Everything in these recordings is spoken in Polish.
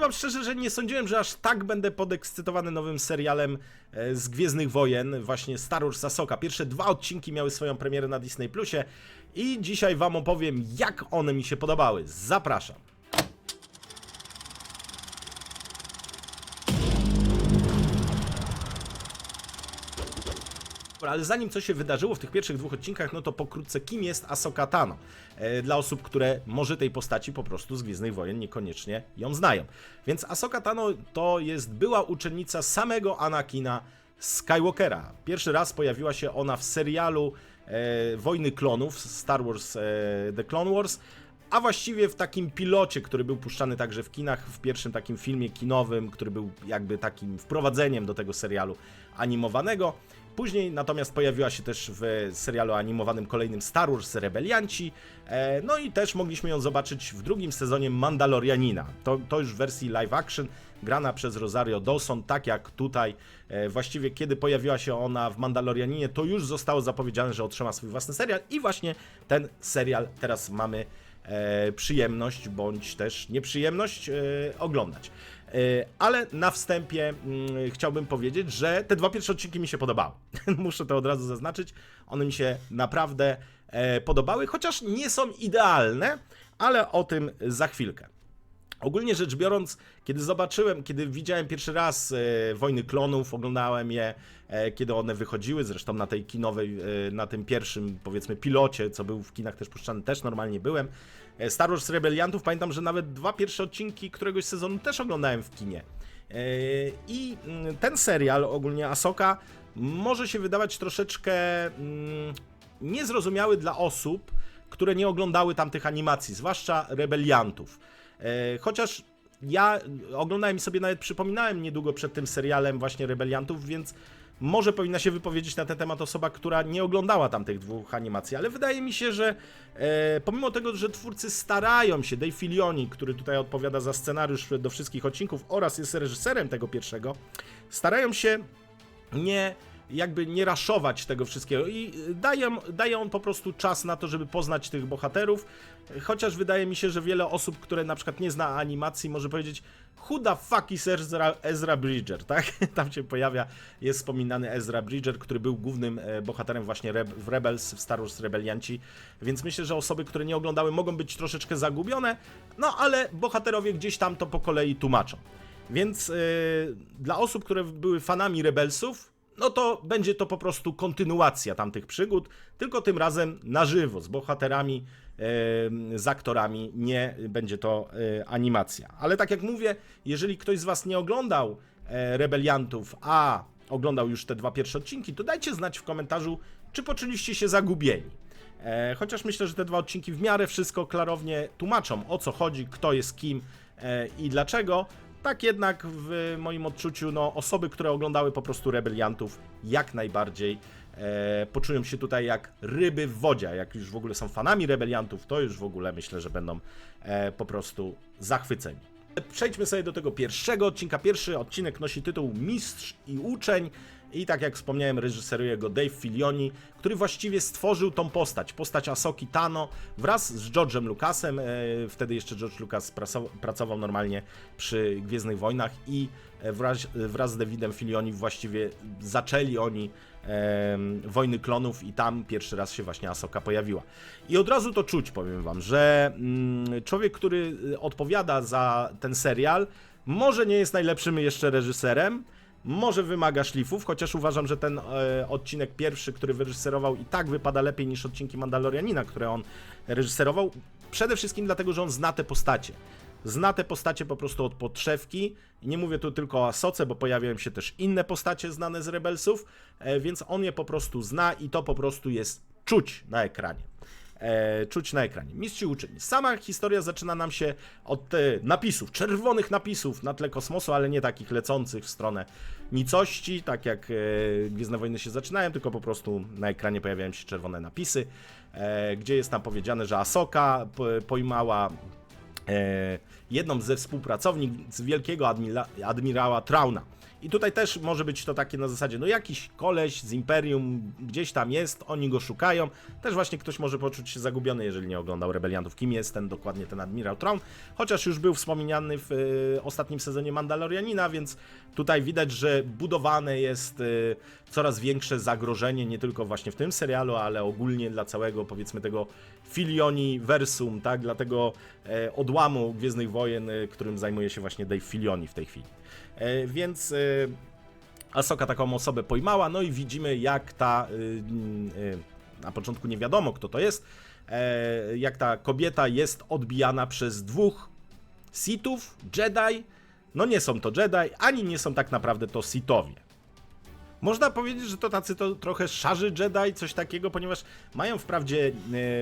wam szczerze, że nie sądziłem, że aż tak będę podekscytowany nowym serialem e, z Gwiezdnych Wojen, właśnie Star Wars Ahsoka. Pierwsze dwa odcinki miały swoją premierę na Disney Plusie i dzisiaj wam opowiem, jak one mi się podobały. Zapraszam. Dobra, ale zanim co się wydarzyło w tych pierwszych dwóch odcinkach, no to pokrótce kim jest Ahsoka Tano? E, dla osób, które może tej postaci po prostu z Gwiezdnych Wojen niekoniecznie ją znają. Więc Ahsoka Tano to jest była uczennica samego Anakina Skywalkera. Pierwszy raz pojawiła się ona w serialu e, Wojny Klonów, Star Wars e, The Clone Wars, a właściwie w takim pilocie, który był puszczany także w kinach, w pierwszym takim filmie kinowym, który był jakby takim wprowadzeniem do tego serialu animowanego. Później natomiast pojawiła się też w serialu animowanym kolejnym Star Wars Rebelianci. E, no i też mogliśmy ją zobaczyć w drugim sezonie Mandalorianina. To, to już w wersji live action, grana przez Rosario Dawson, tak jak tutaj. E, właściwie kiedy pojawiła się ona w Mandalorianinie, to już zostało zapowiedziane, że otrzyma swój własny serial i właśnie ten serial teraz mamy e, przyjemność bądź też nieprzyjemność oglądać. E, ale na wstępie mm, chciałbym powiedzieć, że te dwa pierwsze odcinki mi się podobały. Muszę to od razu zaznaczyć. One mi się naprawdę e, podobały, chociaż nie są idealne, ale o tym za chwilkę. Ogólnie rzecz biorąc, kiedy zobaczyłem, kiedy widziałem pierwszy raz e, Wojny Klonów, oglądałem je, kiedy one wychodziły, zresztą na tej kinowej, e, na tym pierwszym, powiedzmy, pilocie, co był w kinach też puszczany, też normalnie byłem. E, Star Wars Rebeliantów, pamiętam, że nawet dwa pierwsze odcinki któregoś sezonu też oglądałem w kinie. E, I mm, ten serial, ogólnie Asoka, może się wydawać troszeczkę mm, niezrozumiały dla osób, które nie oglądały tamtych animacji, zwłaszcza Rebeliantów. E, Chociaż ja oglądałem i sobie nawet przypominałem niedługo przed tym serialem właśnie Rebeliantów, więc może powinna się wypowiedzieć na ten temat osoba, która nie oglądała tamtych dwóch animacji, ale wydaje mi się, że e, pomimo tego, że twórcy starają się, Dave Filioni, który tutaj odpowiada za scenariusz do wszystkich odcinków oraz jest reżyserem tego pierwszego, starają się nie jakby nie raszować tego wszystkiego i daje, daje on po prostu czas na to, żeby poznać tych bohaterów, chociaż wydaje mi się, że wiele osób, które na przykład nie zna animacji, może powiedzieć the fuck is Ezra, Ezra Bridger, tak? Tam się pojawia, jest wspominany Ezra Bridger, który był głównym e, bohaterem właśnie w Rebels, w Star Wars Rebelianci, więc myślę, że osoby, które nie oglądały mogą być troszeczkę zagubione, no ale bohaterowie gdzieś tam to po kolei tłumaczą. Więc yy, dla osób, które były fanami Rebelsów, no to będzie to po prostu kontynuacja tamtych przygód, tylko tym razem na żywo, z bohaterami, z aktorami, nie będzie to yy, animacja. Ale tak jak mówię, jeżeli ktoś z Was nie oglądał e, Rebeliantów, a oglądał już te dwa pierwsze odcinki, to dajcie znać w komentarzu, czy poczuliście się zagubieni. E, chociaż myślę, że te dwa odcinki w miarę wszystko klarownie tłumaczą, o co chodzi, kto jest kim e, i dlaczego. Tak jednak w moim odczuciu, no, osoby, które oglądały po prostu Rebeliantów, jak najbardziej e, poczują się tutaj jak ryby w wodzie. Jak już w ogóle są fanami Rebeliantów, to już w ogóle myślę, że będą e, po prostu zachwyceni. Przejdźmy sobie do tego pierwszego odcinka. Pierwszy odcinek nosi tytuł Mistrz i Uczeń. I tak jak wspomniałem, reżyseruje go Dave Filioni, który właściwie stworzył tą postać, postać Asoki Tano wraz z George'em Lucasem. E, wtedy jeszcze George Lucas pracował normalnie przy Gwiezdnych Wojnach i e, wraz, wraz z Davidem Filioni właściwie zaczęli oni Wojny Klonów i tam pierwszy raz się właśnie Asoka pojawiła. I od razu to czuć, powiem wam, że mm, człowiek, który y, odpowiada za ten serial, może nie jest najlepszym jeszcze reżyserem, może wymaga szlifów, chociaż uważam, że ten e, odcinek pierwszy, który wyreżyserował i tak wypada lepiej niż odcinki Mandalorianina, które on reżyserował. Przede wszystkim dlatego, że on zna te postacie. Zna te postacie po prostu od podszewki. Nie mówię tu tylko o Asoce, bo pojawiają się też inne postacie znane z Rebelsów, e, więc on je po prostu zna i to po prostu jest czuć na ekranie e, czuć na ekranie. Mistrz i. Sama historia zaczyna nam się od e, napisów, czerwonych napisów na tle kosmosu, ale nie takich lecących w stronę nicości, tak jak e, Gwiezdne Wojny się zaczynają, tylko po prostu na ekranie pojawiają się czerwone napisy, e, gdzie jest tam powiedziane, że Asoka po, pojmała e, jedną ze współpracownic wielkiego admira admirała Trauna. I tutaj też może być to takie na zasadzie, no jakiś koleś z Imperium gdzieś tam jest, oni go szukają. Też właśnie ktoś może poczuć się zagubiony, jeżeli nie oglądał Rebeliantów. Kim jest ten dokładnie ten admirał Traun? Chociaż już był wspomniany w y, ostatnim sezonie Mandalorianina, więc tutaj widać, że budowane jest y, coraz większe zagrożenie, nie tylko właśnie w tym serialu, ale ogólnie dla całego, powiedzmy, tego Filioni versum, tak, dla tego e, odłamu Gwiezdnych Wojen, e, którym zajmuje się właśnie Dave Filioni w tej chwili. E, więc e, Asoka taką osobę pojmała, no i widzimy jak ta, y, na początku nie wiadomo kto to jest, e, jak ta kobieta jest odbijana przez dwóch Sithów, Jedi, no nie są to Jedi, ani nie są tak naprawdę to Sithowie. Można powiedzieć, że to tacy to trochę szarzy Jedi, coś takiego, ponieważ mają wprawdzie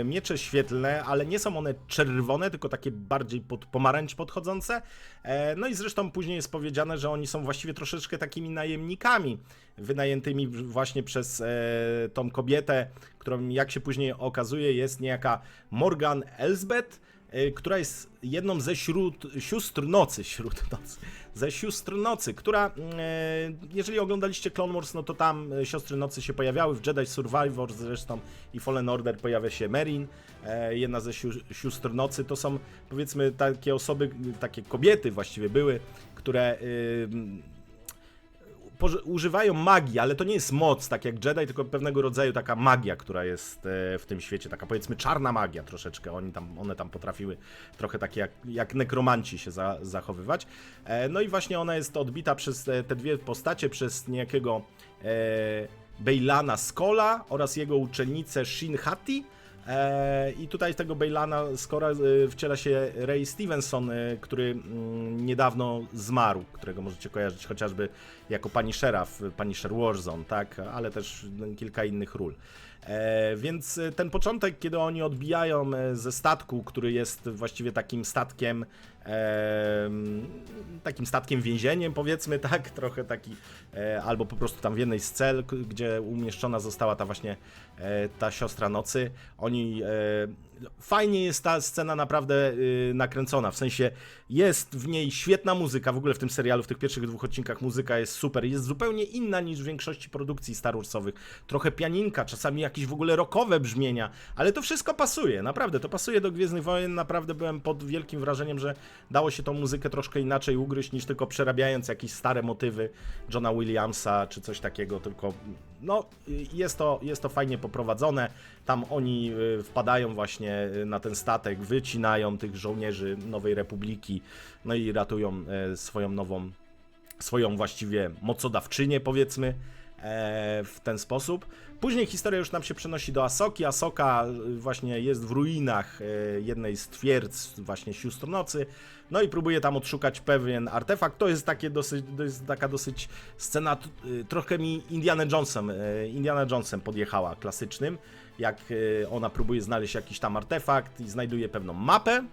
e, miecze świetlne, ale nie są one czerwone, tylko takie bardziej pod pomarańcz podchodzące. E, no i zresztą później jest powiedziane, że oni są właściwie troszeczkę takimi najemnikami, wynajętymi właśnie przez e, tą kobietę, którą jak się później okazuje jest niejaka Morgan Elsbeth, która jest jedną ze śród, sióstr nocy, śród nocy, ze sióstr nocy, która, e, jeżeli oglądaliście Clone Wars, no to tam e, siostry nocy się pojawiały, w Jedi Survivor zresztą i Fallen Order pojawia się Merin, jedna ze sióstr nocy, to są powiedzmy takie osoby, takie kobiety właściwie były, które y, używają magii, ale to nie jest moc, tak jak Jedi, tylko pewnego rodzaju taka magia, która jest e, w tym świecie, taka powiedzmy czarna magia troszeczkę. Oni tam, one tam potrafiły trochę takie jak, jak nekromanci się za, zachowywać. E, no i właśnie ona jest odbita przez e, te dwie postacie, przez niejakiego e, Bejlana Skola oraz jego uczennicę Shin Hati. E, I tutaj tego Bejlana Skora e, wciela się Ray Stevenson, e, który mm, niedawno zmarł, którego możecie kojarzyć chociażby jako Punishera w Punisher Warzone, tak, ale też kilka innych ról. Więc ten początek, kiedy oni odbijają ze statku, który jest właściwie takim statkiem, takim statkiem więzieniem, powiedzmy, tak, trochę taki, e, albo po prostu tam w jednej z cel, gdzie umieszczona została ta właśnie e, ta siostra nocy. Oni e, fajnie jest ta scena naprawdę y, nakręcona, w sensie jest w niej świetna muzyka, w ogóle w tym serialu, w tych pierwszych dwóch odcinkach muzyka jest super, jest zupełnie inna niż w większości produkcji Star Warsowych. Trochę pianinka, czasami jakieś w ogóle rockowe brzmienia, ale to wszystko pasuje, naprawdę, to pasuje do Gwiezdnych Wojen, naprawdę byłem pod wielkim wrażeniem, że dało się tą muzykę troszkę inaczej ugryźć, niż tylko przerabiając jakieś stare motywy Johna Williamsa, czy coś takiego, tylko no, jest to, jest to fajnie poprowadzone. Tam oni y, wpadają właśnie y, na ten statek, wycinają tych żołnierzy Nowej Republiki, no i ratują e, swoją nową, swoją właściwie mocodawczynię, powiedzmy. E, W ten sposób. Później historia już nam się przenosi do Asoki. Asoka y, właśnie jest w ruinach e, jednej z twierdz, właśnie sióstr nocy. No i próbuje tam odszukać pewien artefakt. To jest takie dosyć, to jest taka dosyć scena y, trochę mi Indiana Jonesem, e, Indiana Jonesem podjechała klasycznym, jak ona próbuje znaleźć jakiś tam artefakt i znajduje pewną mapę.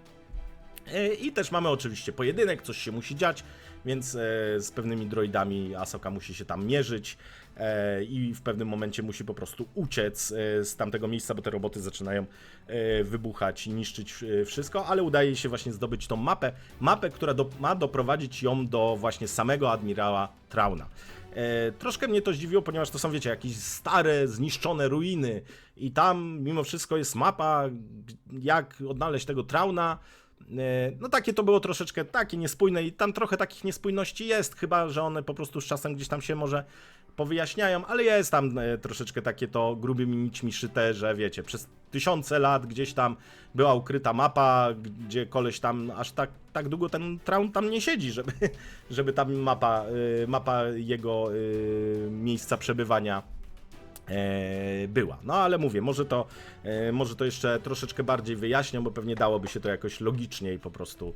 I też mamy oczywiście pojedynek, coś się musi dziać, więc e, z pewnymi droidami Asoka musi się tam mierzyć e, i w pewnym momencie musi po prostu uciec e, z tamtego miejsca, bo te roboty zaczynają e, wybuchać i niszczyć e, wszystko, ale udaje się właśnie zdobyć tą mapę, mapę, która do, ma doprowadzić ją do właśnie samego admirała Trauna. E, troszkę mnie to zdziwiło, ponieważ to są, wiecie, jakieś stare, zniszczone ruiny i tam mimo wszystko jest mapa, jak odnaleźć tego Trauna. E, No takie to było troszeczkę takie niespójne i tam trochę takich niespójności jest, chyba że one po prostu z czasem gdzieś tam się może powyjaśniają, ale jest tam e, troszeczkę takie to grubymi nićmi szyte, że wiecie, przez tysiące lat gdzieś tam była ukryta mapa, gdzie koleś tam aż tak, tak długo ten traun tam nie siedzi, żeby, żeby tam mapa, e, mapa jego miejsca przebywania była. No ale mówię, może to, e, może to jeszcze troszeczkę bardziej wyjaśnią, bo pewnie dałoby się to jakoś logiczniej po prostu e,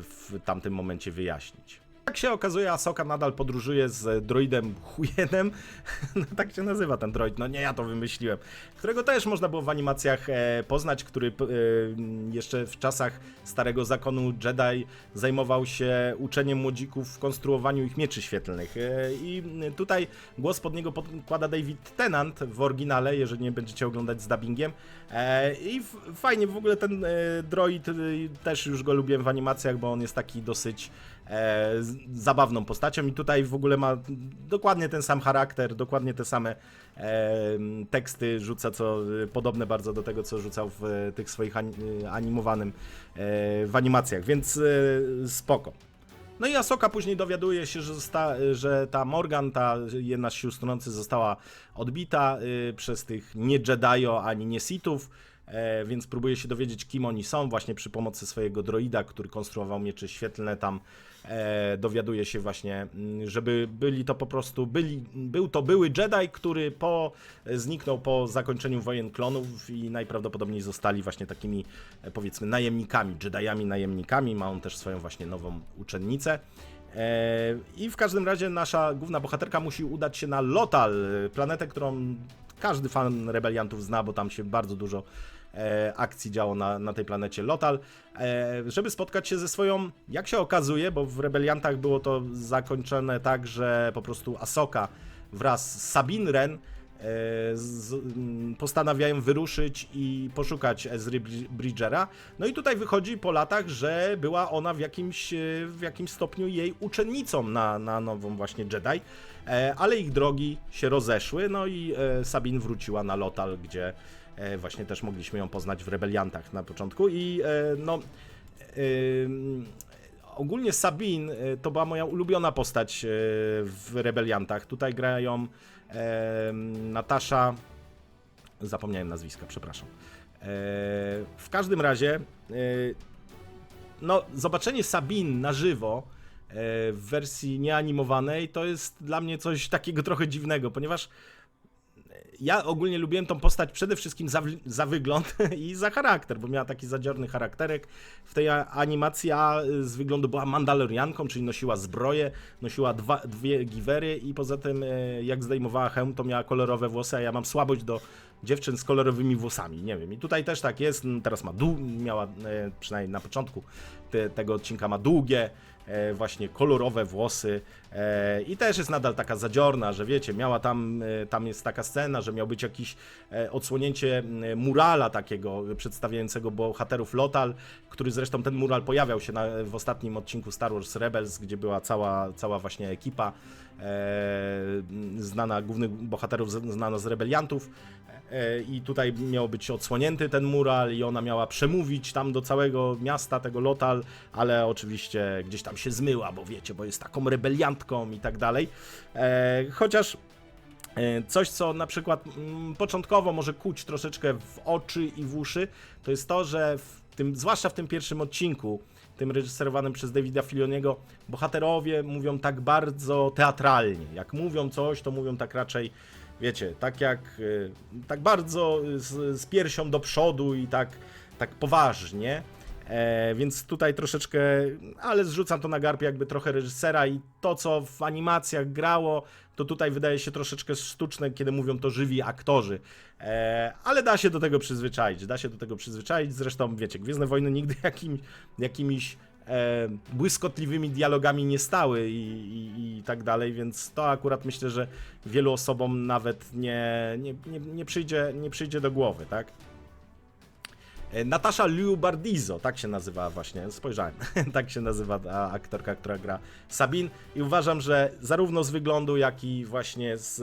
w tamtym momencie wyjaśnić. Jak się okazuje, Asoka nadal podróżuje z droidem Huyenem, no, tak się nazywa ten droid, no nie ja to wymyśliłem, którego też można było w animacjach e, poznać, który e, jeszcze w czasach Starego Zakonu Jedi zajmował się uczeniem młodzików w konstruowaniu ich mieczy świetlnych. E, I tutaj głos pod niego podkłada David Tennant w oryginale, jeżeli nie będziecie oglądać z dubbingiem. E, I fajnie, w ogóle ten e, droid, e, też już go lubiłem w animacjach, bo on jest taki dosyć zabawną postacią i tutaj w ogóle ma dokładnie ten sam charakter, dokładnie te same e, teksty rzuca, co e, podobne bardzo do tego, co rzucał w e, tych swoich ani- e, animowanym e, w animacjach, więc e, spoko. No i Asoka później dowiaduje się, że, zosta, że ta Morgan, ta jedna z sił stronących została odbita przez tych nie Jedio ani nie Sithów, e, więc próbuje się dowiedzieć, kim oni są, właśnie przy pomocy swojego droida, który konstruował miecze świetlne tam. E, dowiaduje się właśnie, mm, żeby byli to po prostu, byli, był to były Jedi, który po, zniknął po zakończeniu wojen klonów i najprawdopodobniej zostali właśnie takimi, e, powiedzmy, najemnikami, Jediami najemnikami. Ma on też swoją właśnie nową uczennicę. E, I w każdym razie nasza główna bohaterka musi udać się na Lotal, planetę, którą każdy fan rebeliantów zna, bo tam się bardzo dużo akcji działo na, na tej planecie Lotal, e, żeby spotkać się ze swoją, jak się okazuje, bo w rebeliantach było to zakończone tak, że po prostu Asoka wraz z Sabine Wren e, z, postanawiają wyruszyć i poszukać Ezry Bri- Bridgera. No i tutaj wychodzi po latach, że była ona w jakimś, e, w jakimś stopniu jej uczennicą na, na nową właśnie Jedi, e, ale ich drogi się rozeszły, no i e, Sabine wróciła na Lotal, gdzie e, właśnie też mogliśmy ją poznać w Rebeliantach na początku i e, no... ym, Ogólnie Sabine e, to była moja ulubiona postać e, w Rebeliantach. Tutaj grają Natasza. Zapomniałem nazwiska, przepraszam. E, w każdym razie, e, no, zobaczenie Sabine na żywo e, w wersji nieanimowanej to jest dla mnie coś takiego trochę dziwnego, ponieważ ja ogólnie lubiłem tą postać przede wszystkim za, za wygląd i za charakter, bo miała taki zadziorny charakterek. W tej animacji a z wyglądu była mandalorianką, czyli nosiła zbroję, nosiła dwa, dwie giwery i poza tym e, jak zdejmowała hełm, to miała kolorowe włosy, a ja mam słabość do dziewczyn z kolorowymi włosami, nie wiem. I tutaj też tak jest, teraz ma dłu- miała e, przynajmniej na początku te, tego odcinka ma długie, właśnie kolorowe włosy. E, i też jest nadal taka zadziorna, że wiecie, miała tam, e, tam jest taka scena, że miał być jakiś e, odsłonięcie murala takiego przedstawiającego bohaterów Lotal, który zresztą ten mural pojawiał się na, w ostatnim odcinku Star Wars Rebels, gdzie była cała, cała właśnie ekipa. e, znana, głównych bohaterów znana z rebeliantów e, i tutaj miał być odsłonięty ten mural i ona miała przemówić tam do całego miasta tego Lotal, ale oczywiście gdzieś tam się zmyła, bo wiecie, bo jest taką rebeliantką i tak dalej. E, chociaż e, Coś, co na przykład mm, początkowo może kuć troszeczkę w oczy i w uszy, to jest to, że w tym, zwłaszcza w tym pierwszym odcinku, tym reżyserowanym przez Davida Filioniego, bohaterowie mówią tak bardzo teatralnie. Jak mówią coś, to mówią tak raczej, wiecie, tak jak, y, tak bardzo z, z piersią do przodu i tak, tak poważnie. E, więc tutaj troszeczkę, ale zrzucam to na garb jakby trochę reżysera i to, co w animacjach grało, to tutaj wydaje się troszeczkę sztuczne, kiedy mówią to żywi aktorzy. E, ale da się do tego przyzwyczaić, da się do tego przyzwyczaić. Zresztą, wiecie, Gwiezdne Wojny nigdy jakim, jakimiś e, błyskotliwymi dialogami nie stały i, i, i tak dalej, więc to akurat myślę, że wielu osobom nawet nie, nie, nie, nie, przyjdzie, nie przyjdzie do głowy, tak? E, Natasza Liu Bardizo, tak się nazywa właśnie, spojrzałem, tak się nazywa ta aktorka, która gra Sabine. I uważam, że zarówno z wyglądu, jak i właśnie z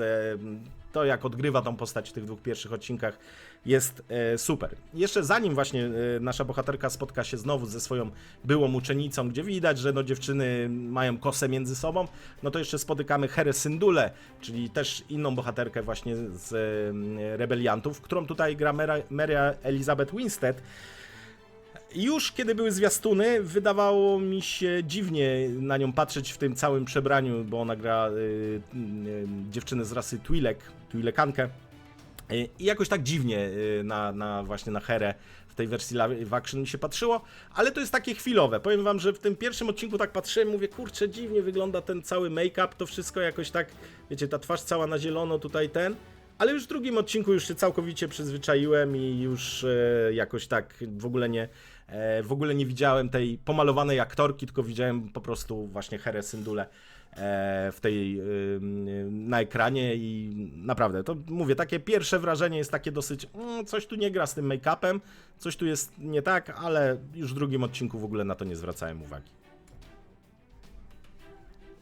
to, jak odgrywa tą postać w tych dwóch pierwszych odcinkach, jest e, super. Jeszcze zanim właśnie e, nasza bohaterka spotka się znowu ze swoją byłą uczennicą, gdzie widać, że no dziewczyny mają kosę między sobą, no to jeszcze spotykamy Herę Syndule, czyli też inną bohaterkę właśnie z e, rebeliantów, którą tutaj gra Mary Elizabeth Winstead. Już kiedy były zwiastuny, wydawało mi się dziwnie na nią patrzeć w tym całym przebraniu, bo ona gra y, y, dziewczynę z rasy Twi'lek, Twi'lekankę. Y, I jakoś tak dziwnie y, na, na właśnie na Herę w tej wersji live action mi się patrzyło, ale to jest takie chwilowe. Powiem wam, że w tym pierwszym odcinku tak patrzyłem, mówię, kurczę, dziwnie wygląda ten cały make-up, to wszystko jakoś tak, wiecie, ta twarz cała na zielono, tutaj ten. Ale już w drugim odcinku już się całkowicie przyzwyczaiłem i już e, jakoś tak w ogóle nie, e, w ogóle nie widziałem tej pomalowanej aktorki, tylko widziałem po prostu właśnie Herę Syndule e, w tej ym, na ekranie i naprawdę, to mówię, takie pierwsze wrażenie jest takie dosyć, mm, coś tu nie gra z tym make-upem, coś tu jest nie tak, ale już w drugim odcinku w ogóle na to nie zwracałem uwagi.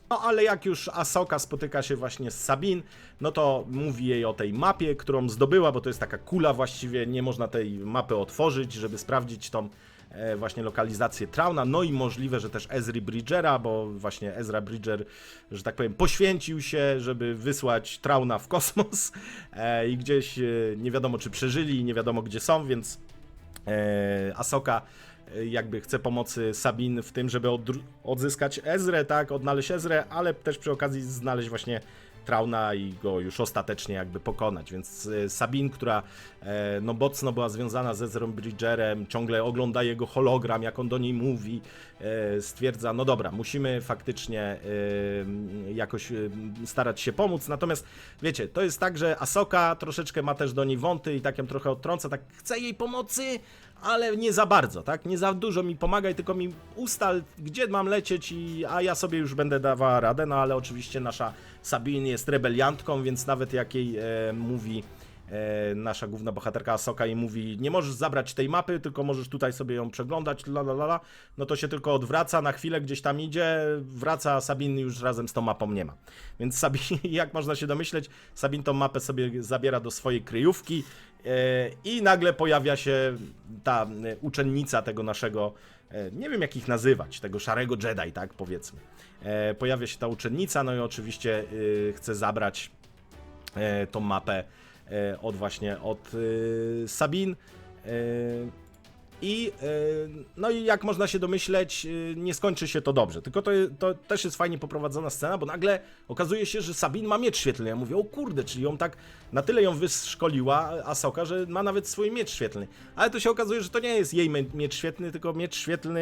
No ale jak już Asoka spotyka się właśnie z Sabin, no to mówi jej o tej mapie, którą zdobyła, bo to jest taka kula właściwie, nie można tej mapy otworzyć, żeby sprawdzić tą e, właśnie lokalizację Trauna, no i możliwe, że też Ezry Bridgera, bo właśnie Ezra Bridger, że tak powiem, poświęcił się, żeby wysłać Trauna w kosmos. E, i gdzieś e, nie wiadomo czy przeżyli, nie wiadomo gdzie są, więc e, Asoka e, jakby chce pomocy Sabin w tym, żeby odzyskać Ezrę, tak, odnaleźć Ezrę, ale też przy okazji znaleźć właśnie Trauna i go już ostatecznie jakby pokonać, więc e, Sabin, która e, no mocno była związana z Ezrą Bridgerem, ciągle ogląda jego hologram, jak on do niej mówi, e, stwierdza, no dobra, musimy faktycznie jakoś starać się pomóc, natomiast wiecie, to jest tak, że Asoka troszeczkę ma też do niej wąty i tak ją trochę odtrąca, tak chce jej pomocy, ale nie za bardzo, tak? Nie za dużo mi pomagaj, tylko mi ustal, gdzie mam lecieć, i, a ja sobie już będę dawała radę. No ale oczywiście nasza Sabine jest rebeliantką, więc nawet jak jej e, mówi nasza główna bohaterka Asoka i mówi, nie możesz zabrać tej mapy, tylko możesz tutaj sobie ją przeglądać, la la la, no to się tylko odwraca, na chwilę gdzieś tam idzie, wraca, Sabin już razem z tą mapą nie ma. Więc Sabin, jak można się domyśleć, Sabin tą mapę sobie zabiera do swojej kryjówki e, i nagle pojawia się ta e, uczennica tego naszego, e, nie wiem jak ich nazywać, tego szarego Jedi, tak powiedzmy. E, Pojawia się ta uczennica, no i oczywiście e, chce zabrać e, tą mapę e, od właśnie od e, Sabin. E, I e, no i jak można się domyśleć, e, nie skończy się to dobrze. Tylko to, to też jest fajnie poprowadzona scena, bo nagle okazuje się, że Sabin ma miecz świetlny. Ja mówię, o kurde, czyli ją tak na tyle ją wyszkoliła Asoka, że ma nawet swój miecz świetlny. Ale to się okazuje, że to nie jest jej mie- miecz świetlny, tylko miecz świetlny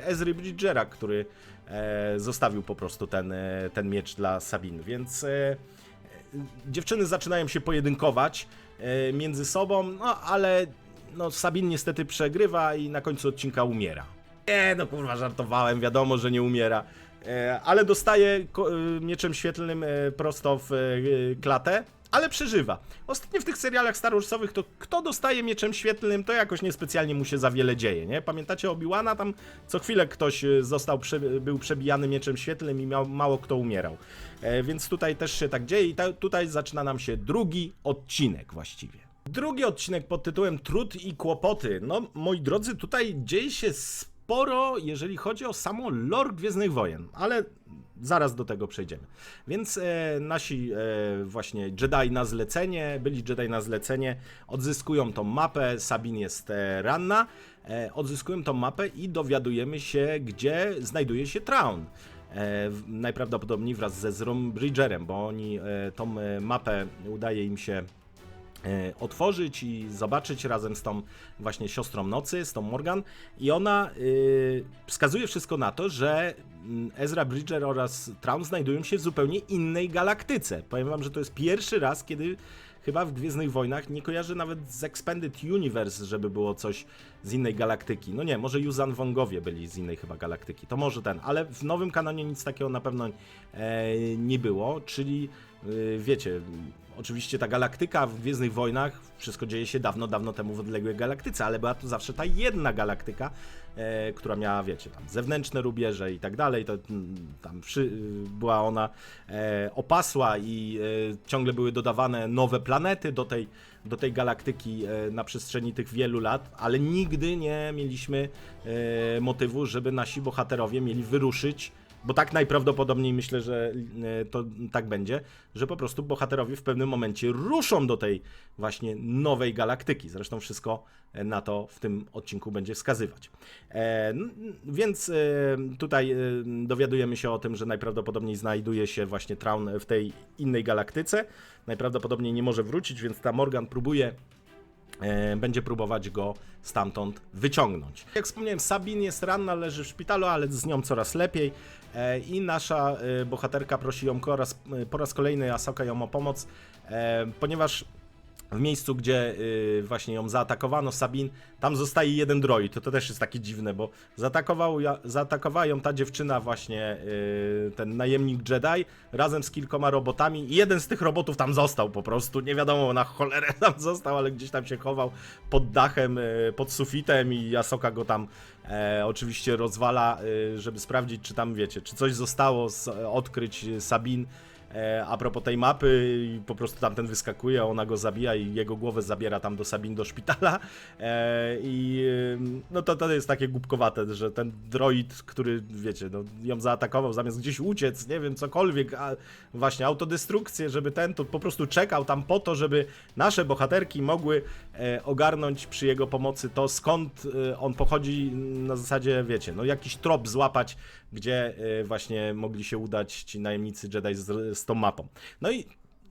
e, Ezry Bridgera, który e, zostawił po prostu ten, e, ten miecz dla Sabin. Więc e, dziewczyny zaczynają się pojedynkować e, między sobą, no ale no, Sabin niestety przegrywa i na końcu odcinka umiera. Nie, no kurwa, żartowałem, wiadomo, że nie umiera. E, ale dostaje e, mieczem świetlnym prosto w klatę, ale przeżywa. Ostatnio w tych serialach Star Warsowych to kto dostaje mieczem świetlnym, to jakoś niespecjalnie mu się za wiele dzieje, nie? Pamiętacie Obi-Wana? Tam co chwilę ktoś e, został, był przebijany mieczem świetlnym i miał, mało kto umierał. E, więc tutaj też się tak dzieje i ta, tutaj zaczyna nam się drugi odcinek właściwie. Drugi odcinek pod tytułem Trud i kłopoty. No, moi drodzy, tutaj dzieje się sporo, jeżeli chodzi o samo lore Gwiezdnych Wojen, ale zaraz do tego przejdziemy. Więc e, nasi e, właśnie Jedi na zlecenie, byli Jedi na zlecenie, odzyskują tą mapę, Sabin jest e, ranna, e, odzyskują tą mapę i dowiadujemy się, gdzie znajduje się Traun. E, najprawdopodobniej wraz ze Zrom Bridgerem, bo oni e, tą e, mapę udaje im się otworzyć i zobaczyć razem z tą właśnie siostrą nocy, z tą Morgan i ona y, wskazuje wszystko na to, że mm, Ezra Bridger oraz Traun znajdują się w zupełnie innej galaktyce. Powiem wam, że to jest pierwszy raz, kiedy chyba w Gwiezdnych Wojnach nie kojarzę nawet z Expanded Universe, żeby było coś z innej galaktyki. No nie, może Yuzan Wongowie byli z innej chyba galaktyki. To może ten, ale w nowym kanonie nic takiego na pewno e, nie było, czyli wiecie, oczywiście ta galaktyka w Gwiezdnych Wojnach, wszystko dzieje się dawno, dawno temu w odległej galaktyce, ale była to zawsze ta jedna galaktyka, e, która miała, wiecie, tam zewnętrzne rubieże i tak dalej, to mm, tam przy, y, była ona e, opasła i e, ciągle były dodawane nowe planety do tej, do tej galaktyki e, na przestrzeni tych wielu lat, ale nigdy nie mieliśmy e, motywu, żeby nasi bohaterowie mieli wyruszyć bo tak najprawdopodobniej myślę, że e, to tak będzie, że po prostu bohaterowie w pewnym momencie ruszą do tej właśnie nowej galaktyki. Zresztą wszystko e, na to w tym odcinku będzie wskazywać. E, więc tutaj dowiadujemy się o tym, że najprawdopodobniej znajduje się właśnie Traun w tej innej galaktyce. Najprawdopodobniej nie może wrócić, więc ta Morgan próbuje będzie próbować go stamtąd wyciągnąć. Jak wspomniałem, Sabin jest ranna, leży w szpitalu, ale z nią coraz lepiej i nasza e, bohaterka prosi ją po raz, po raz kolejny Asoka ją o pomoc, e, ponieważ w miejscu, gdzie y, właśnie ją zaatakowano, Sabin, tam zostaje jeden droid. To, to też jest takie dziwne, bo zaatakował, zaatakowała ją ta dziewczyna właśnie, y, ten najemnik Jedi, razem z kilkoma robotami i jeden z tych robotów tam został po prostu. Nie wiadomo na cholerę tam został, ale gdzieś tam się chował pod dachem, y, pod sufitem i Asoka go tam e, oczywiście rozwala, y, żeby sprawdzić, czy tam, wiecie, czy coś zostało, z, odkryć y, Sabin. E, a propos tej mapy, po prostu tamten wyskakuje, ona go zabija i jego głowę zabiera tam do Sabin do szpitala. E, I no to, to jest takie głupkowate, że ten droid, który wiecie, no, ją zaatakował zamiast gdzieś uciec, nie wiem, cokolwiek, a właśnie autodestrukcję, żeby ten to po prostu czekał tam po to, żeby nasze bohaterki mogły ogarnąć przy jego pomocy to, skąd e, on pochodzi na zasadzie, wiecie, no jakiś trop złapać, gdzie e, właśnie mogli się udać ci najemnicy Jedi z, z tą mapą. No i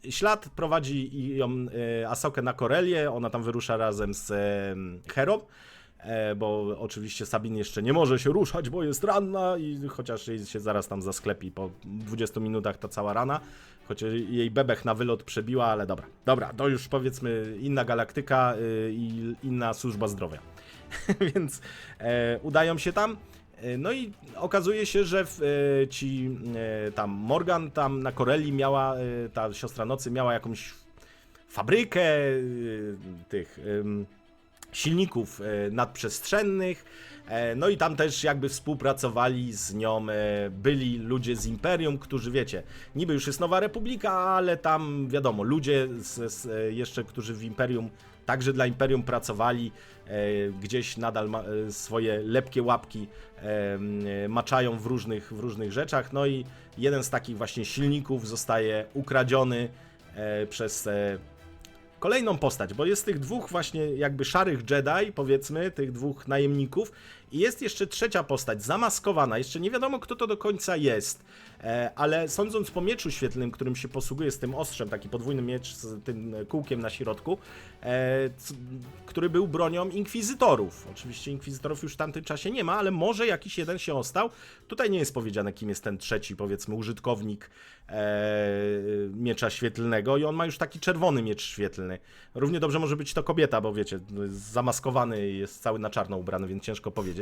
ślad prowadzi ją e, Asokę na Korelię, ona tam wyrusza razem z e, Herą, e, bo oczywiście Sabin jeszcze nie może się ruszać, bo jest ranna i chociaż jej się zaraz tam zasklepi po 20 minutach ta cała rana, chociaż jej bebech na wylot przebiła, ale dobra, dobra, to już powiedzmy inna galaktyka y, i inna służba zdrowia. Więc e, udają się tam. E, No i okazuje się, że w, e, ci e, tam Morgan tam na Corelli miała, e, ta siostra nocy miała jakąś fabrykę e, tych silników e, nadprzestrzennych. E, No i tam też jakby współpracowali z nią e, byli ludzie z Imperium, którzy wiecie, niby już jest Nowa Republika, ale tam wiadomo, ludzie z, z, jeszcze, którzy w Imperium, także dla Imperium pracowali, gdzieś nadal swoje lepkie łapki maczają w różnych, w różnych rzeczach. No i jeden z takich właśnie silników zostaje ukradziony przez kolejną postać, bo jest tych dwóch właśnie jakby szarych Jedi, powiedzmy, tych dwóch najemników i jest jeszcze trzecia postać, zamaskowana, jeszcze nie wiadomo kto to do końca jest, e, ale sądząc po mieczu świetlnym, którym się posługuje z tym ostrzem, taki podwójny miecz z tym kółkiem na środku, e, który był bronią inkwizytorów. Oczywiście inkwizytorów już w tamtym czasie nie ma, ale może jakiś jeden się ostał. Tutaj nie jest powiedziane, kim jest ten trzeci, powiedzmy, użytkownik e, miecza świetlnego i on ma już taki czerwony miecz świetlny. Równie dobrze może być to kobieta, bo wiecie, zamaskowany jest cały na czarno ubrany, więc ciężko powiedzieć.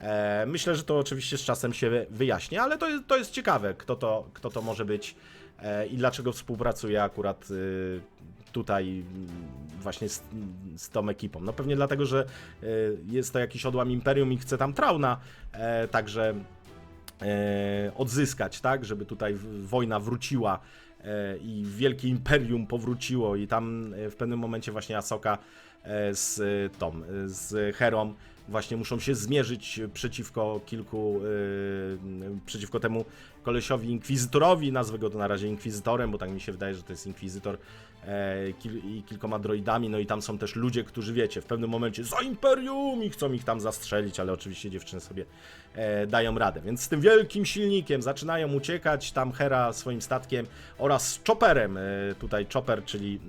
E, myślę, że to oczywiście z czasem się wyjaśni, ale to to jest ciekawe, kto to, kto to może być e, i dlaczego współpracuje akurat y, tutaj mm, właśnie z, z tą ekipą. No pewnie dlatego, że y, jest to jakiś odłam Imperium i chce tam Trauna, e, także odzyskać, tak, żeby tutaj wojna wróciła i wielkie imperium powróciło i tam w pewnym momencie właśnie Asoka z e, tą, e, z Herą. Właśnie muszą się zmierzyć przeciwko kilku, e, przeciwko temu kolesiowi inkwizytorowi, nazwę go to na razie inkwizytorem, bo tak mi się wydaje, że to jest inkwizytor. e, kil, i kilkoma droidami, no i tam są też ludzie, którzy wiecie, w pewnym momencie za imperium i chcą ich tam zastrzelić, ale oczywiście dziewczyny sobie e, dają radę. Więc z tym wielkim silnikiem zaczynają uciekać, tam Hera swoim statkiem oraz z Chopperem, e, tutaj Chopper, czyli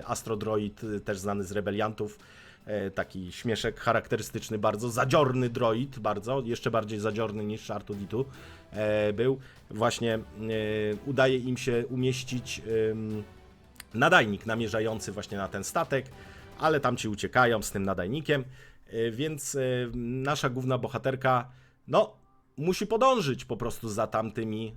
e, astrodroid, e, też znany z rebeliantów, e, taki śmieszek charakterystyczny, bardzo zadziorny droid, bardzo, jeszcze bardziej zadziorny niż R2D2 e, był. Właśnie e, udaje im się umieścić em, nadajnik namierzający właśnie na ten statek, ale tam ci uciekają z tym nadajnikiem, e, więc e, nasza główna bohaterka, no, musi podążyć po prostu za tamtymi,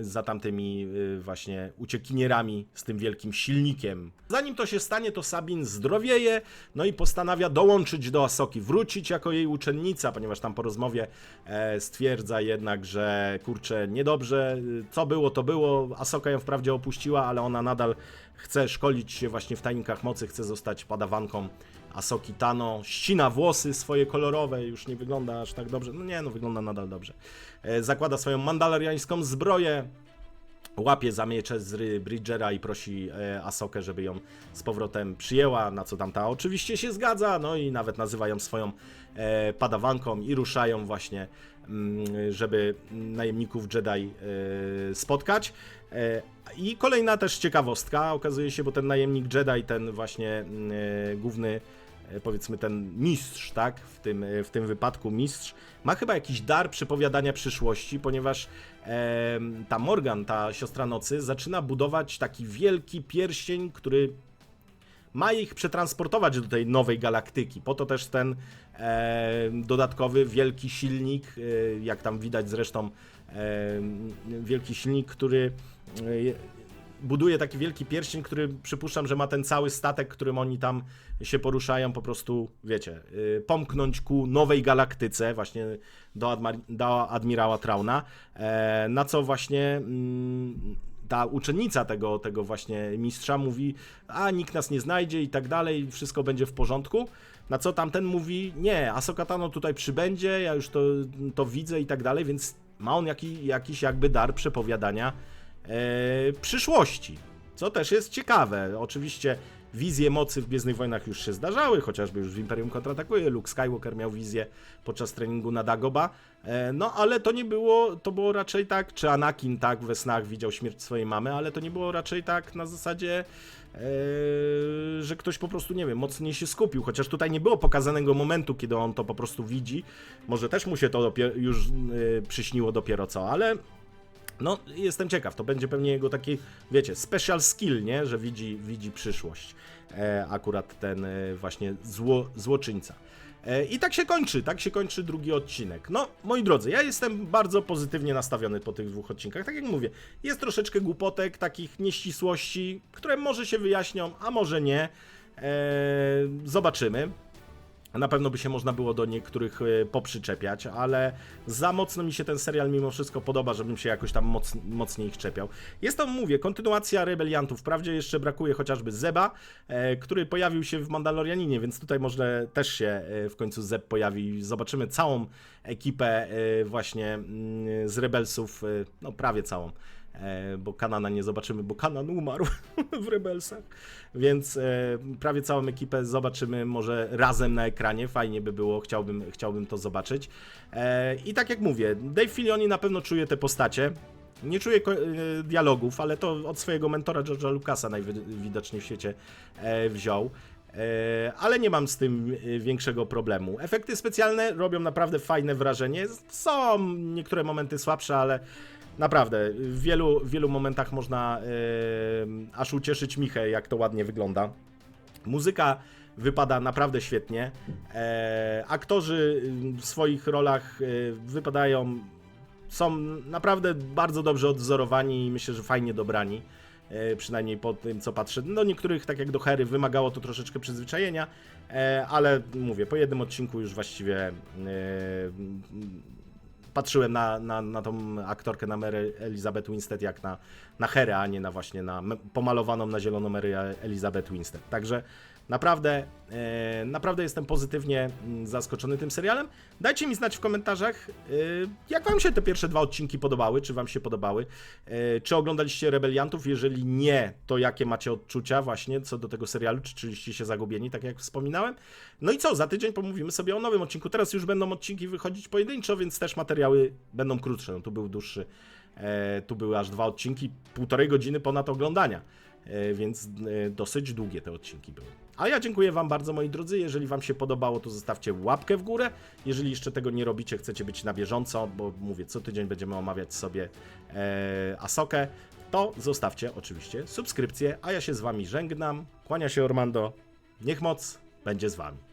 za tamtymi y, właśnie uciekinierami z tym wielkim silnikiem. Zanim to się stanie, to Sabin zdrowieje, no i postanawia dołączyć do Asoki, wrócić jako jej uczennica, ponieważ tam po rozmowie e, stwierdza jednak, że kurczę, niedobrze, co było, to było. Asoka ją wprawdzie opuściła, ale ona nadal chce szkolić się właśnie w tajnikach mocy, chce zostać padawanką Asoki Tano, ścina włosy swoje kolorowe, już nie wygląda aż tak dobrze. No nie, no wygląda nadal dobrze. E, zakłada swoją mandaloriańską zbroję, łapie za miecze z Bridgera i prosi e, Asokę, żeby ją z powrotem przyjęła, na co tamta oczywiście się zgadza, no i nawet nazywa ją swoją e, padawanką i ruszają właśnie, mm, żeby najemników Jedi spotkać. I kolejna też ciekawostka, okazuje się, bo ten najemnik Jedi, ten właśnie mm, główny powiedzmy ten mistrz, tak, w tym, e, w tym wypadku mistrz, ma chyba jakiś dar przepowiadania przyszłości, ponieważ em, ta Morgan, ta siostra nocy, zaczyna budować taki wielki pierścień, który ma ich przetransportować do tej nowej galaktyki. Po to też ten e, dodatkowy wielki silnik, e, jak tam widać zresztą, e, wielki silnik, który e, buduje taki wielki pierścień, który przypuszczam, że ma ten cały statek, którym oni tam się poruszają, po prostu, wiecie, y, pomknąć ku nowej galaktyce, właśnie do, do admirała Trauna, e, na co właśnie mm, ta uczennica tego, tego właśnie mistrza mówi, a nikt nas nie znajdzie i tak dalej, wszystko będzie w porządku. Na co tamten mówi, nie, Ahsoka Tano tutaj przybędzie, ja już to, to widzę i tak dalej, więc ma on jaki, jakiś jakby dar przepowiadania przyszłości. Co też jest ciekawe. Oczywiście wizje mocy w Gwiezdnych Wojnach już się zdarzały, chociażby już w Imperium kontratakuje. Luke Skywalker miał wizję podczas treningu na Dagoba. E, no ale to nie było, to było raczej tak, czy Anakin tak we snach widział śmierć swojej mamy, ale to nie było raczej tak na zasadzie, e, że ktoś po prostu, nie wiem, mocniej się skupił. Chociaż tutaj nie było pokazanego momentu, kiedy on to po prostu widzi. Może też mu się to dopiero, już e, przyśniło dopiero co, ale no, jestem ciekaw. To będzie pewnie jego taki, wiecie, special skill, nie? Że widzi, widzi przyszłość. E, akurat ten e, właśnie zło, złoczyńca. E, I tak się kończy, tak się kończy drugi odcinek. No, moi drodzy, ja jestem bardzo pozytywnie nastawiony po tych dwóch odcinkach. Tak jak mówię, jest troszeczkę głupotek, takich nieścisłości, które może się wyjaśnią, a może nie. E, zobaczymy. Na pewno by się można było do niektórych e, poprzyczepiać, ale za mocno mi się ten serial mimo wszystko podoba, żebym się jakoś tam moc, mocniej ich czepiał. Jest to, mówię, kontynuacja Rebeliantów. Wprawdzie jeszcze brakuje chociażby Zeba, e, który pojawił się w Mandalorianinie, więc tutaj może też się e, w końcu Zeb pojawi. Zobaczymy całą ekipę e, właśnie mm, z Rebelsów, no prawie całą bo Kanana nie zobaczymy, bo Kanan umarł w Rebelsach, więc e, prawie całą ekipę zobaczymy może razem na ekranie, fajnie by było, chciałbym, chciałbym to zobaczyć. E, I tak jak mówię, Dave Filoni na pewno czuje te postacie, nie czuję e, dialogów, ale to od swojego mentora George'a Lucasa najwidoczniej w świecie e, wziął. E, Ale nie mam z tym e, większego problemu. Efekty specjalne robią naprawdę fajne wrażenie. Są niektóre momenty słabsze, ale naprawdę w wielu, w wielu momentach można e, aż ucieszyć Michę, jak to ładnie wygląda. Muzyka wypada naprawdę świetnie. E, aktorzy w swoich rolach e, wypadają, są naprawdę bardzo dobrze odwzorowani i myślę, że fajnie dobrani. E, przynajmniej po tym, co patrzę. No niektórych, tak jak do Hery, wymagało to troszeczkę przyzwyczajenia, e, ale mówię, po jednym odcinku już właściwie e, patrzyłem na, na, na tą aktorkę, na Mary Elizabeth Winstead, jak na, na Herę, a nie na właśnie na pomalowaną na zielono Mary Elizabeth Winstead. Także naprawdę, e, naprawdę jestem pozytywnie mm, zaskoczony tym serialem. Dajcie mi znać w komentarzach, e, jak wam się te pierwsze dwa odcinki podobały, czy wam się podobały, e, czy oglądaliście Rebeliantów, jeżeli nie, to jakie macie odczucia właśnie co do tego serialu, czy czuliście się zagubieni, tak jak wspominałem. No i co, za tydzień pomówimy sobie o nowym odcinku. Teraz już będą odcinki wychodzić pojedynczo, więc też materiały będą krótsze. No, tu był dłuższy, e, tu były aż dwa odcinki, półtorej godziny ponad oglądania, e, więc e, dosyć długie te odcinki były. A ja dziękuję Wam bardzo, moi drodzy. Jeżeli Wam się podobało, to zostawcie łapkę w górę. Jeżeli jeszcze tego nie robicie, chcecie być na bieżąco, bo mówię, co tydzień będziemy omawiać sobie e, Asokę, to zostawcie oczywiście subskrypcję, a ja się z Wami żegnam. Kłania się Ormando. Niech moc będzie z Wami.